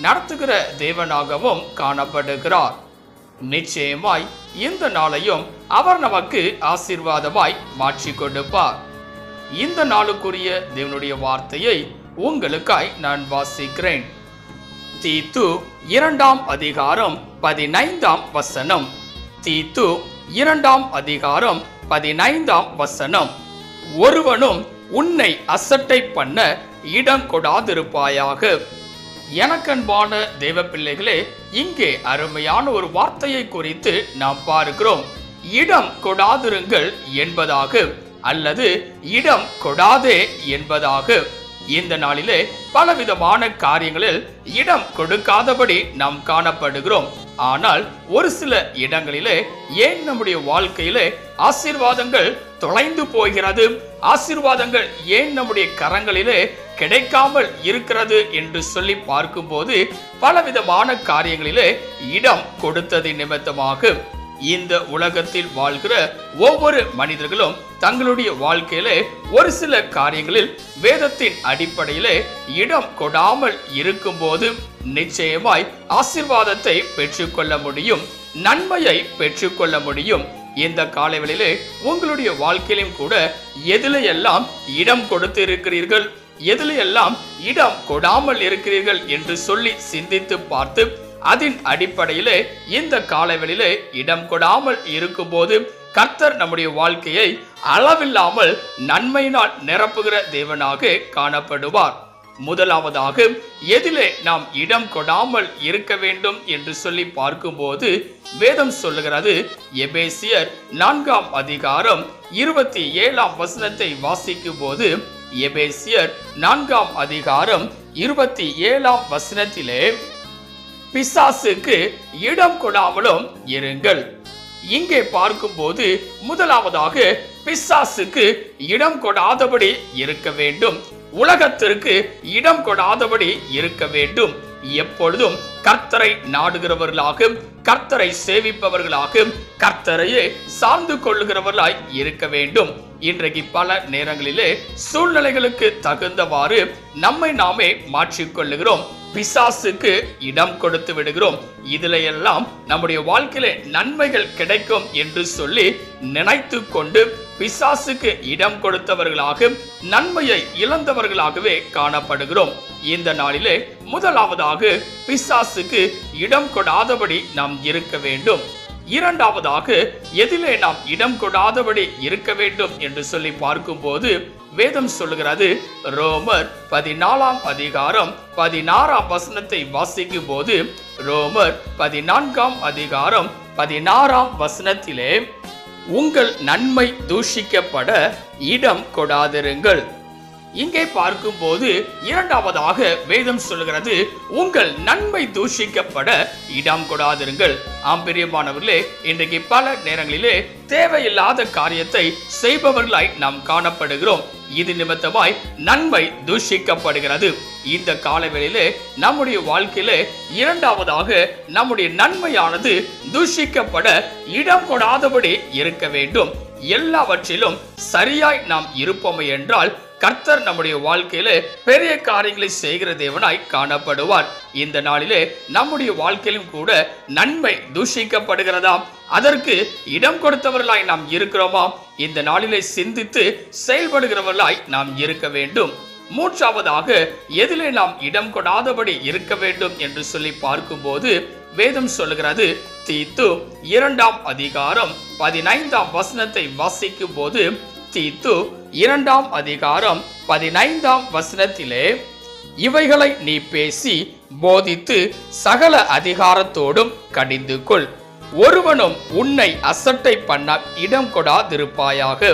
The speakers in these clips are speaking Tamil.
நடத்துகிற தேவனாகவும் காணப்படுகிறார். நிச்சயமாய் இந்த நாளையும் அவர் நமக்கு ஆசீர்வாதமாய் மாற்றி கொடுப்பார். இந்த நாளுக்குரிய தேவனுடைய வார்த்தையை உங்களுக்காய் நான் வாசிக்கிறேன். தீத்து இரண்டாம் அதிகாரம் பதினைந்தாம் வசனம். தீத்து இரண்டாம் அதிகாரம் பதினைந்தாம் வசனம். ஒருவனும் உன்னை அசட்டை பண்ண இடம் கொடாதிருப்பாயாக. எனக்கன்பான தெய்வ பிள்ளைகளே இங்கே அருமையான ஒரு வார்த்தையை குறித்து நாம் பார்க்கிறோம். இடம் கொடாதிருங்கள் என்பதாக அல்லது இடம் கொடாதே என்பதாக. இந்த நாளிலே பலவிதமான காரியங்களில் இடம் கொடுக்காதபடி நாம் காணப்படுகிறோம். ஆனால் ஒரு சில இடங்களிலே ஏன் நம்முடைய வாழ்க்கையிலே ஆசீர்வாதங்கள் தொலைந்து போகிறது? ஆசீர்வாதங்கள் ஏன் நம்முடைய கரங்களிலே கிடைக்காமல் இருக்கிறது என்று சொல்லி பார்க்கும்போது பலவிதமான காரியங்களிலே இடம் கொடுத்தது நிமித்தமாக இந்த உலகத்தில் வாழ்கிற ஒவ்வொரு மனிதர்களும் தங்களுடைய வாழ்க்கையிலே ஒரு சில காரியங்களில் வேதத்தின் அடிப்படையிலே இடம் கொடாமல் இருக்கும்போது நிச்சயமாய் ஆசிர்வாதத்தை பெற்றுக்கொள்ள முடியும் நன்மையை பெற்றுக்கொள்ள முடியும். இந்த காலைவெளியிலே உங்களுடைய வாழ்க்கையிலும் கூட எதில எல்லாம் இடம் கொடுத்து இருக்கிறீர்கள் எதில எல்லாம் இடம் கொடாமல் இருக்கிறீர்கள் என்று சொல்லி சிந்தித்து பார்த்து அதன் அடிப்படையிலே இந்த காலவெளியிலே இடம் கொடாமல் இருக்கும்போது கர்த்தர் நம்முடைய வாழ்க்கையை அளவில்லாமல் நன்மையினால் நிரப்புகிற தேவனாக காணப்படுவார். முதலாவதாக எதிலே நாம் இடம் கொடாமல் இருக்க வேண்டும் என்று சொல்லி பார்க்கும்போது வேதம் சொல்லுகிறது எபேசியர் நான்காம் அதிகாரம் இருபத்தி ஏழாம் வசனத்தை வாசிக்கும் போது எபேசியர் நான்காம் அதிகாரம் இருபத்தி ஏழாம் வசனத்திலே பிசாசுக்கு இடம் கொடாமலும் இருங்கள். இங்கே பார்க்கும்போது முதலாவதாக பிசாசுக்கு இடம் கொடாதபடி இருக்க வேண்டும். உலகத்திற்கு இடம் கொடாதபடி இருக்க வேண்டும். எப்பொழுதும் கர்த்தரை நாடுகிறவர்களாக கர்த்தரை சேவிப்பவர்களாக கர்த்தரையே சார்ந்து கொள்ளுகிறவர்களாய் இருக்க வேண்டும். இன்றைக்கு பல நேரங்களிலே சூழ்நிலைகளுக்கு தகுந்தவாறு நம்மை நாமே மாற்றிக்கொள்ளுகிறோம். பிசாசுக்கு இடம் கொடுத்து விடுகிறோம். இதுல எல்லாம் நம்முடைய வாழ்க்கையில நன்மைகள் கிடைக்கும் என்று சொல்லி நினைத்து கொண்டு பிசாசுக்கு இடம் கொடுத்தவர்களாக நன்மையை இழந்தவர்களாகவே காணப்படுகிறோம். இந்த நாளிலே முதலாவதாக பிசாசுக்கு இடம் கொடாதபடி நாம் இருக்க வேண்டும். இரண்டாவதாக எதிலே நாம் இடம் கொடாதபடி இருக்க வேண்டும் என்று சொல்லி பார்க்கும்போது வேதம் சொல்லுகிறது. ரோமர் பதினாலாம் அதிகாரம் பதினாறாம் வசனத்தை வாசிக்கும் போது ரோமர் பதினான்காம் அதிகாரம் பதினாறாம் வசனத்திலே உங்கள் நன்மை தூஷிக்கப்பட இடம் கொடாதிருங்கள். இங்கே பார்க்கும்போது இரண்டாவதாக வேதம் சொல்லுகிறது உங்கள் நன்மை தூஷிக்கப்பட இடம் கொடாதிருங்கள். ஆம்பிரியமானவர்களே இன்றைக்கு பல நேரங்களிலே தேவையில்லாத காரியத்தை செய்பவர்களாய் நாம் காணப்படுகிறோம். இது நிமித்தமாய் நன்மை தூஷிக்கப்படுகிறது. இந்த காலவெளியிலே நம்முடைய வாழ்க்கையிலே இரண்டாவதாக நம்முடைய நன்மையானது தூஷிக்கப்பட இடம் கொடாதபடி இருக்க வேண்டும். எல்லாவற்றிலும் சரியாய் நாம் இருப்போமே என்றால் கர்த்தர் நம்முடைய வாழ்க்கையில பெரிய காரியங்களை செய்கிற தேவனாய் காணப்படுவார். இந்த நாளிலே நம்முடைய வாழ்க்கையிலும் கூட நன்மை தூஷிக்கப்படுகிறதாம். அதற்கு இடம் கொடுத்தவர்களாய் நாம் இருக்கிறோமா இந்த நாளிலே சிந்தித்து செயல்படுகிறவர்களாய் நாம் இருக்க வேண்டும். மூன்றாவதாக எதிலே நாம் இடம் கொடாதபடி இருக்க வேண்டும் என்று சொல்லி பார்க்கும்போது வேதம் சொல்லுகிறது தீத்து இரண்டாம் அதிகாரம் பதினைந்தாம் வசனத்தை வாசிக்கும் போது தீத்து இரண்டாம் அதிகாரம் பதினைந்தாம் வசனத்திலே இவைகளை நீ பேசி போதித்து சகல அதிகாரத்தோடும் கடிந்து கொள் ஒருவனும் உன்னை அசட்டை பண்ண இடம் கொடாதிருப்பாயாக.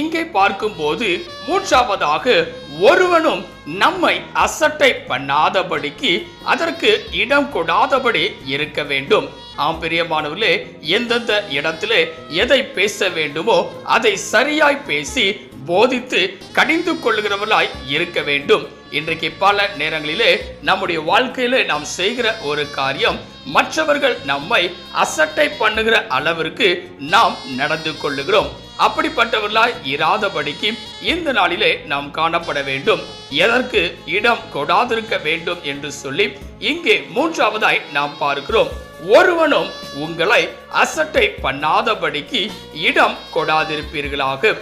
இங்கே பார்க்கும்போது மூன்றாவதாக ஒருவனும் நம்மை அசட்டை பண்ணாதபடிக்கு அதற்கு இடம் கொடாதபடி இருக்க வேண்டும். ஆம் பிரியமானவர்களே எந்தெந்த இடத்திலே எதை பேச வேண்டுமோ அதை சரியாய் பேசி போதித்து கடிந்து கொள்ளுகிறவர்களாய் இருக்க வேண்டும். இன்றைக்கு பல நேரங்களிலே நம்முடைய வாழ்க்கையிலே நாம் செய்கிற ஒரு காரியம் மற்றவர்கள் நம்மை அசட்டை பண்ணுகிற அளவிற்கு நாம் நடந்து கொள்ளுகிறோம். அப்படிப்பட்டவர்களாய் இராதபடிக்கு இந்த நாளிலே நாம் காணப்பட வேண்டும். எதற்கு இடம் கொடாதிருக்க வேண்டும் என்று சொல்லி இங்கே மூன்றாவதாய் நாம் பார்க்கிறோம். ஒருவனும் உங்களை அசட்டை பண்ணாதபடிக்கு இடம் கொடாதிருப்பீர்களாக.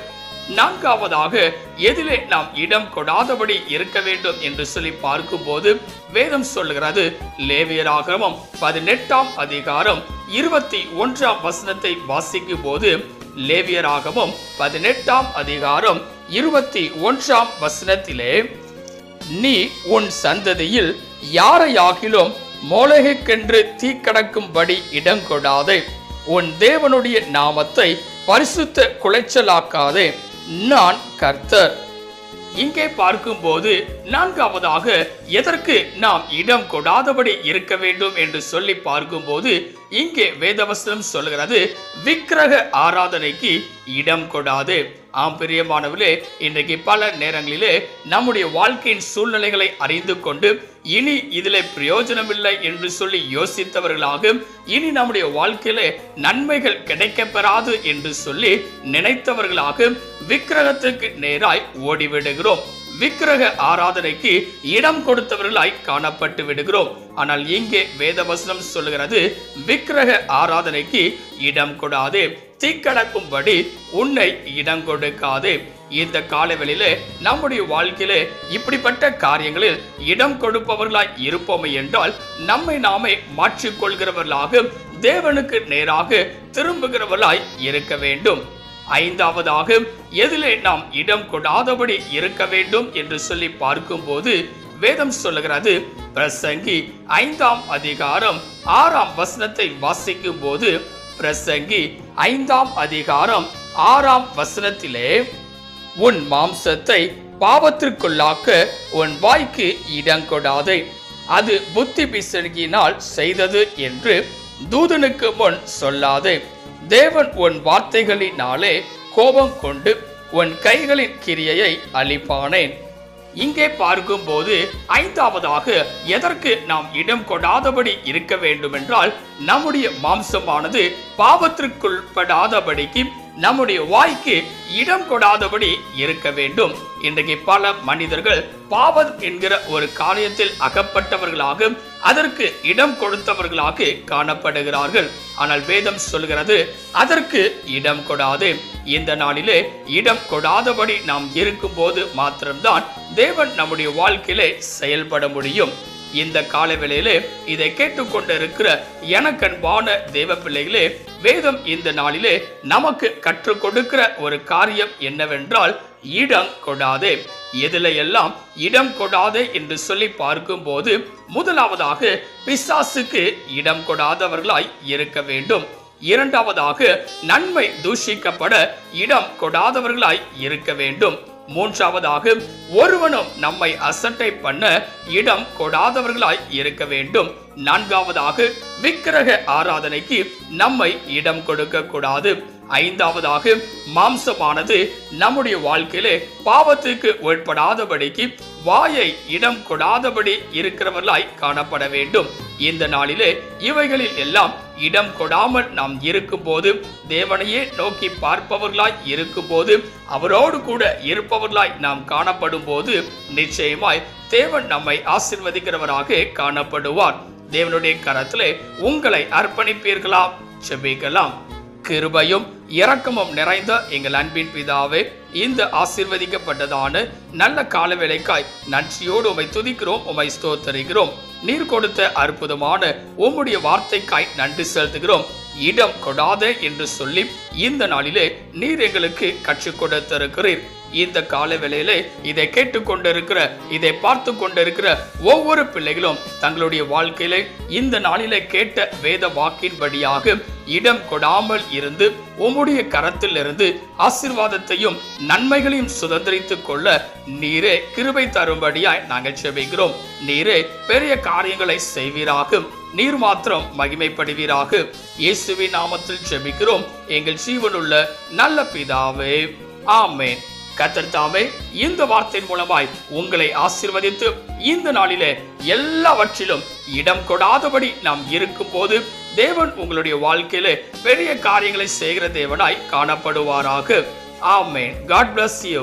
நான்காவதாக எதிலே நாம் இடம் கொடாதபடி இருக்க வேண்டும் என்று சொல்லி பார்க்கும்போது வேதம் சொல்லுகிறது. லேவியராகமம் பதினெட்டாம் அதிகாரம் இருபத்தி ஒன்றாம் வசனத்தை வாசிக்கும் போது லேவியராகமம் பதினெட்டாம் அதிகாரம் இருபத்தி ஒன்றாம் வசனத்திலே நீ உன் சந்ததியில் யாரையாகிலும் மோலகுக்கென்று தீக்கடக்கும்படி இடம் கொடாதே உன் தேவனுடைய நாமத்தை பரிசுத்த குலைச்சலாக்காதே. நான் கர்த்தர். இங்கே பார்க்கும்போது நான்காவதாக எதற்கு நாம் இடம் கொடாதபடி இருக்க வேண்டும் என்று சொல்லி பார்க்கும்போது இங்கே வேதவசனம் சொல்கிறது விக்கிரக ஆராதனைக்கு இடம் கொடாது. ஆம் பிரியமானவர்களே இன்றைக்கு பல நேரங்களிலே நம்முடைய வாழ்க்கையின் சூழ்நிலைகளை அறிந்து கொண்டு இனி இதிலே பிரயோஜனமில்லை என்று சொல்லி யோசித்தவர்களாக இனி நம்முடைய வாழ்க்கையிலே நன்மைகள் கிடைக்கப்பெறாது என்று சொல்லி நினைத்தவர்களாக விக்கிரகத்துக்கு நேராய் ஓடிவிடுகிறோம். விக்கிரக ஆராதனைக்கு இடம் கொடுத்தவர்களாய் காணப்பட்டு விடுகிறோம். ஆனால் இங்கே வேதவசனம் சொல்லுகிறது விக்கிரக ஆராதனைக்கு இடம் கூடாது. தீக்கடக்கும்படி உன்னை இடம் கொடுக்காது. இந்த காலவெளியில நம்முடைய வாழ்க்கையில இப்படிப்பட்ட காரியங்களில் இடம் கொடுப்பவர்களாய் இருப்போமே என்றால் நம்மை நாமே மாற்றிக்கொள்கிறவர்களாக தேவனுக்கு நேராக திரும்புகிறவர்களாய் இருக்க வேண்டும். ஐந்தாவதாக எதிலே நாம் இடம் கொடாதபடி இருக்க வேண்டும் என்று சொல்லி பார்க்கும்போது வேதம் சொல்லுகிறது பிரசங்கி ஐந்தாம் அதிகாரம் ஆறாம் வசனத்தை வாசிக்கும் போது பிரசங்கி ஐந்தாம் அதிகாரம் ஆறாம் வசனத்திலே உன் மாம்சத்தை பாவத்திற்குள்ளாக்க உன் வாய்க்கு இடங்கொடாதே அது புத்தி பிசகினால் செய்தது என்று தூதனுக்கு முன் சொல்லாதே. தேவன் உன் வார்த்தைகளினாலே கோபம் கொண்டு உன் கைகளின் கிரியையை அழிப்பானேன். இங்கே பார்க்கும்போது ஐந்தாவதாக எதற்கு நாம் இடம் கொடாதபடி இருக்க வேண்டுமென்றால் நம்முடைய மாம்சமானது பாவத்திற்குள்படாதபடிக்கு நம்முடைய வாய்க்கு இடம் கொடாதபடி இருக்க வேண்டும். இன்றைக்கு பல மனிதர்கள் பாவம் என்கிற ஒரு காரியத்தில் அகப்பட்டவர்களாக அதற்கு இடம் கொடுத்தவர்களாக காணப்படுகிறார்கள். ஆனால் வேதம் சொல்கிறது அதற்கு இடம் கொடாது. இந்த நாளிலே இடம் கொடாதபடி நாம் இருக்கும்போது மாத்திரம்தான் தேவன் நம்முடைய வாழ்க்கையிலே செயல்பட முடியும். இந்த காலவேளையிலே இதை கேட்டுக்கொண்டிருக்கிற எனக்கன்பான தேவ பிள்ளைகளே வேதம் இந்த நாளிலே நமக்கு கற்றுக் கொடுக்கிற ஒரு காரியம் என்னவென்றால் இடம் கொடாதே. எதில எல்லாம் இடம் கொடாதே என்று சொல்லி பார்க்கும்போது முதலாவதாக பிசாசுக்கு இடம் கொடாதவர்களாய் இருக்க வேண்டும். இரண்டாவதாக நன்மை தூஷிக்கப்பட இடம் கொடாதவர்களாய் இருக்க வேண்டும். மூன்றாவதாக ஒருவனும் நம்மை அசட்டை பண்ண இடம் கொடாதவர்களாய் இருக்க வேண்டும். நான்காவதாக விக்கிரக ஆராதனைக்கு நம்மை இடம் கொடுக்க கூடாது. ஐந்தாவதாக மாம்சமானது நம்முடைய வாழ்க்கையிலே பாவத்துக்கு உட்படாதபடிக்கு வாயை இடம் கொடாதபடி இருக்கிறவர்களாய் காணப்பட வேண்டும். இந்த நாளிலே இவைகளில் எல்லாம் இடம் கொடாமல் நாம் இருக்கும்போது தேவனையே நோக்கி பார்ப்பவர்களாய் இருக்கும்போது அவரோடு கூட இருப்பவர்களாய் நாம் காணப்படும் போது நிச்சயமாய் தேவன் நம்மை ஆசிர்வதிக்கிறவராக காணப்படுவார். தேவனுடைய கரத்திலே உங்களை அர்ப்பணிப்பீர்களாம் செபிக்கலாம். கிருபையும் இரக்கமும் நிறைந்த எங்கள் அன்பின் பிதாவே இந்த ஆசிர்வதிக்கப்பட்டதான நல்ல காலவேளைக்காய் நன்றியோடு உமை துதிக்கிறோம் உமை ஸ்தோத்தரிக்கிறோம். நீர் கொடுத்த அற்புதமான உம்முடைய வார்த்தைக்காய் நன்றி செலுத்துகிறோம். இடம் கொடாதே என்று சொல்லி இந்த நாளிலே நீர் எங்களுக்கு கற்றுக் கொடுத்திருக்கிறீர். இந்த கால வேளையிலே இதை கேட்டுக்கொண்டிருக்கிற இதை பார்த்து கொண்டிருக்கிற ஒவ்வொரு பிள்ளைகளும் தங்களுடைய வாழ்க்கையிலே இந்த நாளிலே கேட்ட வேத வாக்கின்படியாக இடம் கொடாமல் இருந்து உம்முடைய கரத்திலிருந்து ஆசிர்வாதத்தையும் நன்மைகளையும் சுதந்திரித்துக் கொள்ள நீரே கிருபை தரும்படியாய் நாங்கள் செபிக்கிறோம். நீரே பெரிய காரியங்களை செய்வீராக. நீர் மாத்திரம் மகிமைப்படுவீராக. இயேசுவின் நாமத்தில் செபிக்கிறோம். எங்கள் ஜீவனுள்ள நல்ல பிதாவே. ஆமேன். கத்தர் தாமே இந்த வார்த்தையின் மூலமாய் உங்களை ஆசீர்வதித்து இந்த நாளிலே எல்லாவற்றிலும் இடம் கொடாதபடி நாம் இருக்கும் போது தேவன் உங்களுடைய வாழ்க்கையில பெரிய காரியங்களை செய்கிற தேவனாய் காணப்படுவாராக. ஆமென். God bless you